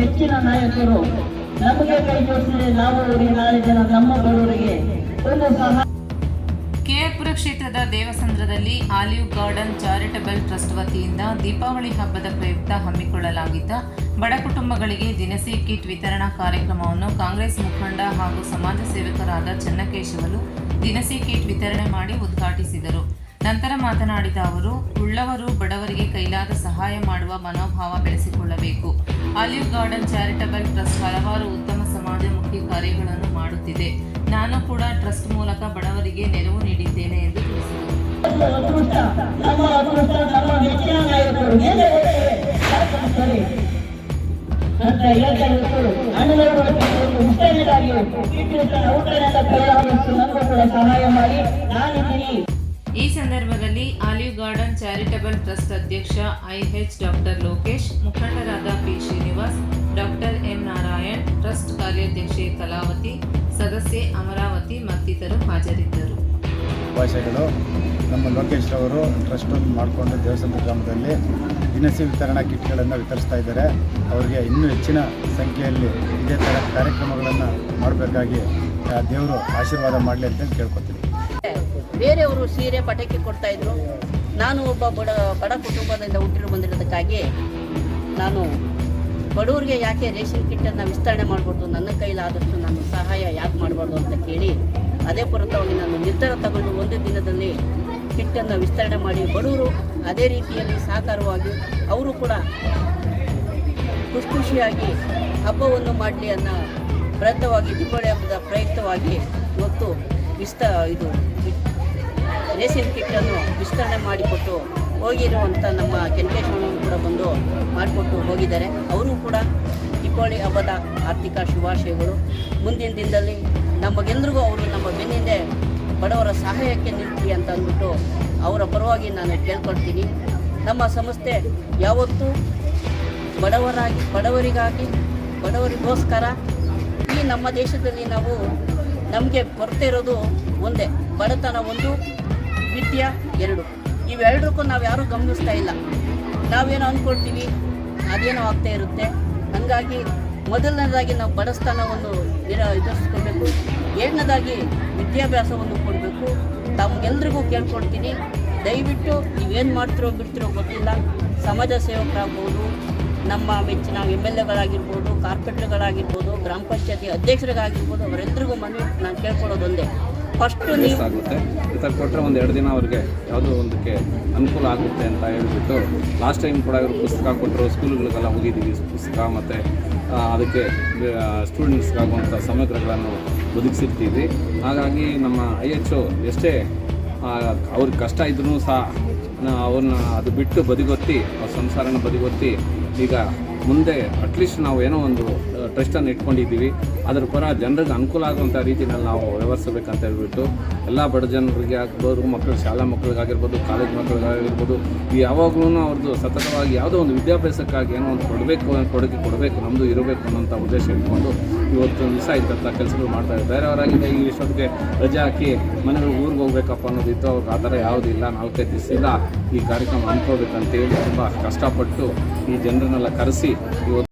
ನೆಚ್ಚಿನ ನಾಯಕರು ನಮಗೆ ಕೈ ಜೋಡಿಸಿದ್ರೆ ನಾವು ಅವರಿಗೆ ನಾಳೆ ಜನ ನಮ್ಮ ಬಡವರಿಗೆ ಒಂದು ಸಹ ಕೆಆರ್ಪುರ ಕ್ಷೇತ್ರದ ದೇವಸಂದ್ರದಲ್ಲಿ ಆಲಿವ್ ಗಾರ್ಡನ್ ಚಾರಿಟಬಲ್ ಟ್ರಸ್ಟ್ ವತಿಯಿಂದ ದೀಪಾವಳಿ ಹಬ್ಬದ ಪ್ರಯುಕ್ತ ಹಮ್ಮಿಕೊಳ್ಳಲಾಗಿದ್ದ ಬಡ ಕುಟುಂಬಗಳಿಗೆ ದಿನಸಿ ಕಿಟ್ ವಿತರಣಾ ಕಾರ್ಯಕ್ರಮವನ್ನು ಕಾಂಗ್ರೆಸ್ ಮುಖಂಡ ಹಾಗೂ ಸಮಾಜ ಸೇವಕರಾದ ಚನ್ನಕೇಶವರು ದಿನಸಿ ಕಿಟ್ ವಿತರಣೆ ಮಾಡಿ ಉದ್ಘಾಟಿಸಿದರು. ನಂತರ ಮಾತನಾಡಿದ ಅವರು, ಉಳ್ಳವರು ಬಡವರಿಗೆ ಕೈಲಾದ ಸಹಾಯ ಮಾಡುವ ಮನೋಭಾವ ಬೆಳೆಸಿಕೊಳ್ಳಬೇಕು. ಆಲಿವ್ ಗಾರ್ಡನ್ ಚಾರಿಟಬಲ್ ಟ್ರಸ್ಟ್ ಹಲವಾರು ಉತ್ತಮ ಸಮಾಜಮುಖಿ ಕಾರ್ಯಗಳನ್ನು ಮಾಡುತ್ತಿದೆ. ನಾನು ಕೂಡ ಟ್ರಸ್ಟ್ ಮೂಲಕ ಬಡವರಿಗೆ ನೆರವು ನೀಡಿದ್ದೇನೆ ಎಂದು ತಿಳಿಸಿದರು. ಈ ಸಂದರ್ಭದಲ್ಲಿ ಆಲಿವ್ ಗಾರ್ಡನ್ ಚಾರಿಟಬಲ್ ಟ್ರಸ್ಟ್ ಅಧ್ಯಕ್ಷ ಐಎಚ್ ಡಾಕ್ಟರ್ ಲೋಕೇಶ್ ಮುಖಂಡರಾದ ಅಮರಾವತಿ ಮತ್ತಿತರರು ಹಾಜರಿದ್ದರು. ಭಾಷೆಗಳು ನಮ್ಮ ಲೋಕೇಶ್ ಅವರು ಟ್ರಸ್ಟ್ ಮಾಡಿಕೊಂಡು ದೇವಸ್ಥಾನ ಗ್ರಾಮದಲ್ಲಿ ದಿನಸಿ ವಿತರಣಾ ಕಿಟ್ಗಳನ್ನು ವಿತರಿಸ್ತಾ ಇದ್ದಾರೆ. ಅವರಿಗೆ ಇನ್ನೂ ಹೆಚ್ಚಿನ ಸಂಖ್ಯೆಯಲ್ಲಿ ಇದೇ ಥರ ಕಾರ್ಯಕ್ರಮಗಳನ್ನು ಮಾಡಬೇಕಾಗಿ ದೇವರು ಆಶೀರ್ವಾದ ಮಾಡಲಿ ಅಂತ ಕೇಳ್ಕೊತೀನಿ. ಬೇರೆಯವರು ಸೀರೆ ಪಟಾಕಿ ಕೊಡ್ತಾ ಇದ್ರು. ನಾನು ಒಬ್ಬ ಬಡ ಬಡ ಕುಟುಂಬದಿಂದ ಹುಟ್ಟಿರು ಬಂದಿರೋದಕ್ಕಾಗಿ ನಾನು ಬಡವರಿಗೆ ಯಾಕೆ ರೇಷನ್ ಕಿಟ್ಟನ್ನು ವಿಸ್ತರಣೆ ಮಾಡಬಾರ್ದು? ನನ್ನ ಕೈಲಾದಷ್ಟು ನಾನು ಸಹಾಯ ಯಾಕೆ ಮಾಡಬಾರ್ದು ಅಂತ ಕೇಳಿ ಅದೇ ಪುರತವಾಗಿ ನಾನು ನಿರ್ಧಾರ ತಗೊಂಡು ಒಂದು ದಿನದಲ್ಲಿ ಕಿಟ್ಟನ್ನು ವಿಸ್ತರಣೆ ಮಾಡಿ ಬಡವರು ಅದೇ ರೀತಿಯಲ್ಲಿ ಸಹಕಾರವಾಗಿ ಅವರು ಕೂಡ ಖುಷಿ ಖುಷಿಯಾಗಿ ಹಬ್ಬವನ್ನು ಮಾಡಲಿ ಅನ್ನೋ ಪ್ರಯತ್ನವಾಗಿ ದೀಪಾವಳಿ ಹಬ್ಬದ ಪ್ರಯುಕ್ತವಾಗಿ ಇವತ್ತು ವಿಸ್ತ, ಇದು ರೇಷನ್ ಕಿಟ್ಟನ್ನು ವಿಸ್ತರಣೆ ಮಾಡಿಕೊಟ್ಟು ಹೋಗಿರುವಂಥ ನಮ್ಮ ಮಾಡಿಕೊಟ್ಟು ಹೋಗಿದ್ದಾರೆ. ಅವರು ಕೂಡ ದೀಪಾವಳಿ ಹಬ್ಬದ ಆರ್ಥಿಕ ಶುಭಾಶಯಗಳು. ಮುಂದಿನ ದಿನದಲ್ಲಿ ನಮಗೆಲ್ಲರಿಗೂ ಅವರು ನಮ್ಮ ಬೆನ್ನಿಂದೆ ಬಡವರ ಸಹಾಯಕ್ಕೆ ನಿಲ್ತೀವಿ ಅಂತ ಅಂದ್ಬಿಟ್ಟು ಅವರ ಪರವಾಗಿ ನಾನು ಕೇಳ್ಕೊಳ್ತೀನಿ. ನಮ್ಮ ಸಂಸ್ಥೆ ಯಾವತ್ತೂ ಬಡವರಾಗಿ, ಬಡವರಿಗಾಗಿ, ಬಡವರಿಗೋಸ್ಕರ ಈ ನಮ್ಮ ದೇಶದಲ್ಲಿ ನಾವು ನಮಗೆ ಕೊರತೆ ಇರೋದು ಒಂದೇ, ಬಡತನ ಒಂದು, ವಿದ್ಯೆ ಎರಡು. ಇವೆರಡಕ್ಕೂ ನಾವು ಯಾರೂ ಗಮನಿಸ್ತಾ ಇಲ್ಲ. ನಾವೇನು ಅಂದ್ಕೊಳ್ತೀವಿ ಅದೇನೋ ಆಗ್ತಾ ಇರುತ್ತೆ. ಹಾಗಾಗಿ ಮೊದಲನೇದಾಗಿ ನಾವು ಬಡಸ್ತಾನವನ್ನು ನಿರ ಎದುರಿಸ್ಕೊಳ್ಬೇಕು. ಎರಡನೇದಾಗಿ ವಿದ್ಯಾಭ್ಯಾಸವನ್ನು ಕೊಡಬೇಕು. ತಮಗೆಲ್ರಿಗೂ ಕೇಳ್ಕೊಡ್ತೀನಿ. ದಯವಿಟ್ಟು ನೀವೇನು ಮಾಡ್ತಿರೋ ಬಿಡ್ತಿರೋ ಗೊತ್ತಿಲ್ಲ. ಸಮಾಜ ಸೇವಕರಾಗ್ಬೋದು, ನಮ್ಮ ಮೆಚ್ಚಿನ ಎಂ ಎಲ್ ಎಗಳಾಗಿರ್ಬೋದು ಕಾರ್ಪೊರೇಟರ್ಗಳಾಗಿರ್ಬೋದು ಗ್ರಾಮ ಪಂಚಾಯತಿ ಅಧ್ಯಕ್ಷರಿಗಾಗಿರ್ಬೋದು ಅವರೆಲ್ಲರಿಗೂ ಮನವಿ, ನಾನು ಕೇಳ್ಕೊಳ್ಳೋದು ಒಂದೇ ಫಸ್ಟು ಆಗುತ್ತೆ. ಥರ ಕೊಟ್ಟರೆ ಒಂದು ಎರಡು ದಿನ ಅವ್ರಿಗೆ ಯಾವುದೋ ಒಂದಕ್ಕೆ ಅನುಕೂಲ ಆಗುತ್ತೆ ಅಂತ ಹೇಳ್ಬಿಟ್ಟು ಲಾಸ್ಟ್ ಟೈಮ್ ಕೂಡ ಇವರು ಪುಸ್ತಕ ಕೊಟ್ಟರು ಸ್ಕೂಲ್ಗಳಿಗೆಲ್ಲ ಹೋಗಿದ್ದೀವಿ ಪುಸ್ತಕ ಮತ್ತು ಅದಕ್ಕೆ ಸ್ಟೂಡೆಂಟ್ಸ್ಗಾಗುವಂಥ ಸಮಗ್ರಗಳನ್ನು ಒದಗಿಸಿರ್ತೀವಿ. ಹಾಗಾಗಿ ನಮ್ಮ ಐ ಎಚ್ ಎಷ್ಟೇ ಆ, ಅವ್ರಿಗೆ ಕಷ್ಟ ಇದ್ರೂ ಸಹ ಅವ್ರನ್ನ ಅದು ಬಿಟ್ಟು ಬದಿಗೊತ್ತಿ ಅವ್ರ ಸಂಸಾರನ ಬದಿಗೊತ್ತಿ ಈಗ ಮುಂದೆ ಅಟ್ಲೀಸ್ಟ್ ನಾವು ಏನೋ ಒಂದು ಟ್ರಸ್ಟನ್ನು ಇಟ್ಕೊಂಡಿದ್ದೀವಿ. ಅದರ ಪರ ಜನರಿಗೆ ಅನುಕೂಲ ಆಗುವಂಥ ರೀತಿಯಲ್ಲಿ ನಾವು ವ್ಯವಹರಿಸಬೇಕಂತ ಹೇಳ್ಬಿಟ್ಟು ಎಲ್ಲ ಬಡ ಜನರಿಗೆ ಆಗ್ಬೋದು, ಮಕ್ಕಳು ಶಾಲಾ ಮಕ್ಕಳಿಗಾಗಿರ್ಬೋದು, ಕಾಲೇಜ್ ಮಕ್ಕಳಿಗಾಗಿರ್ಬೋದು ಯಾವಾಗಲೂ ಅವ್ರದ್ದು ಸತತವಾಗಿ ಯಾವುದೋ ಒಂದು ವಿದ್ಯಾಭ್ಯಾಸಕ್ಕಾಗಿ ಏನೋ ಒಂದು ಕೊಡಬೇಕು, ಕೊಡುಗೆ ಕೊಡಬೇಕು ನಮ್ಮದು ಇರಬೇಕು ಅನ್ನೋಂಥ ಉದ್ದೇಶ ಇಟ್ಕೊಂಡು ಇವತ್ತು ದಿವಸ ಇಂಥ ಕೆಲಸಗಳು ಮಾಡ್ತಾ ಇದ್ದಾರೆ. ಬೇರೆಯವರಾಗಿದೆ ಈ ಇಷ್ಟೊತ್ತಿಗೆ ರಜೆ ಹಾಕಿ ಮನೆಗಳು ಊರಿಗೆ ಹೋಗ್ಬೇಕಪ್ಪ ಅನ್ನೋದಿತ್ತು. ಅವ್ರಿಗೆ ಆ ಥರ ಯಾವುದಿಲ್ಲ ನಾಲ್ಕೈದು ದಿವಸದಿಂದ ಈ ಕಾರ್ಯಕ್ರಮ ಅನ್ಕೋಬೇಕಂತೇಳಿ ತುಂಬ ಕಷ್ಟಪಟ್ಟು ಈ ಜನರನ್ನೆಲ್ಲ ಕರೆಸಿ ಇವತ್ತು